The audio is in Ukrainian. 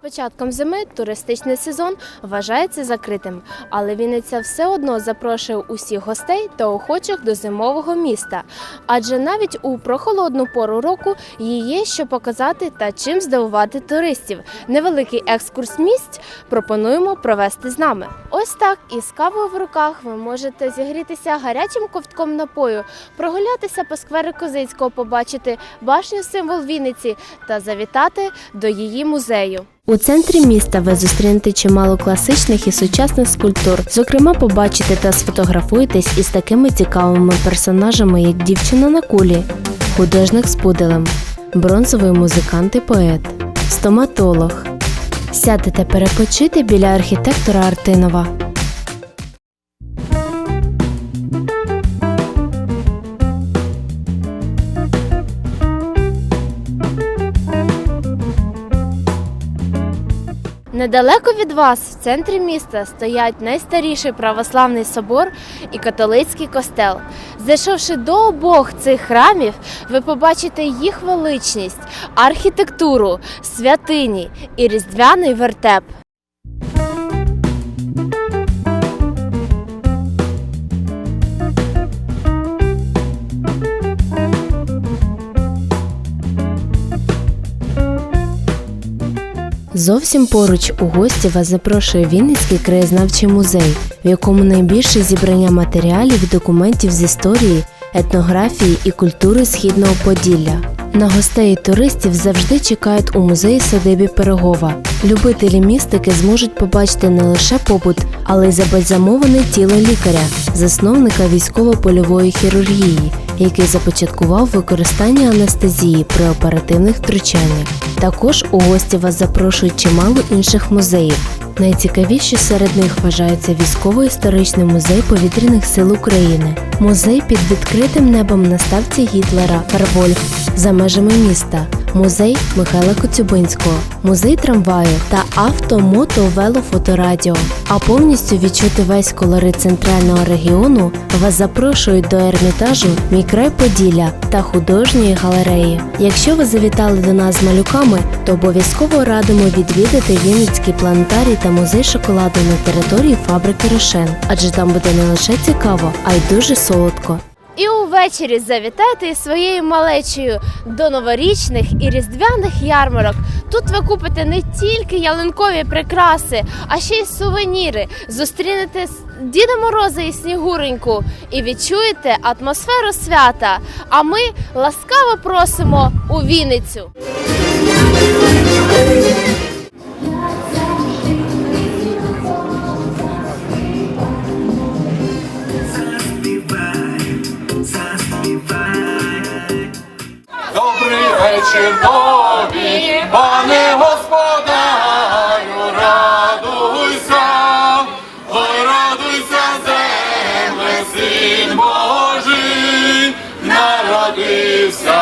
початком зими туристичний сезон вважається закритим, але Вінниця все одно запрошує усіх гостей та охочих до зимового міста. Адже навіть у прохолодну пору року їй є що показати та чим здивувати туристів. Невеликий екскурс місць пропонуємо провести з нами. Ось так із кавою в руках ви можете зігрітися гарячим ковтком напою, прогулятися по скверу Козицького, побачити башню символ Вінниці та завітати до її музею. У центрі міста ви зустрінете чимало класичних і сучасних скульптур. Зокрема, побачите та сфотографуєтесь із такими цікавими персонажами, як дівчина на кулі, художник з пуделем, бронзовий музикант і поет, стоматолог. Сядете перепочити біля архітектора Артинова. Недалеко від вас, в центрі міста, стоять найстаріший православний собор і католицький костел. Зайшовши до обох цих храмів, ви побачите їх величність, архітектуру, святині і різдвяний вертеп. Зовсім поруч у гості вас запрошує Вінницький краєзнавчий музей, в якому найбільше зібрання матеріалів і документів з історії, етнографії і культури східного Поділля. На гостей і туристів завжди чекають у музеї садибі Пирогова. Любителі містики зможуть побачити не лише побут, але й забальзамоване тіло лікаря, засновника військово-польової хірургії, який започаткував використання анестезії при оперативних втручаннях. Також у гості вас запрошують чимало інших музеїв. Найцікавіші серед них вважаються військово-історичний музей повітряних сил України, музей під відкритим небом на ставці Гітлера Фервольф за межами міста, музей Михайла Коцюбинського, музей трамваю та авто, мото, вело, фоторадіо. А повністю відчути весь колорит центрального регіону вас запрошують до ермітажу Мій край Поділля та художньої галереї. Якщо ви завітали до нас з малюками, то обов'язково радимо відвідати Вінницький планетарій та музей шоколаду на території фабрики Рошен, адже там буде не лише цікаво, а й дуже солодко. І увечері завітайте своєю малечею до новорічних і різдвяних ярмарок. Тут ви купите не тільки ялинкові прикраси, а ще й сувеніри. Зустрінете Діда Мороза і Снігуреньку і відчуєте атмосферу свята. А ми ласкаво просимо у Вінницю. нашим тобі, пане господарю, радуйся, ой, радуйся, земле, син Божий, народився.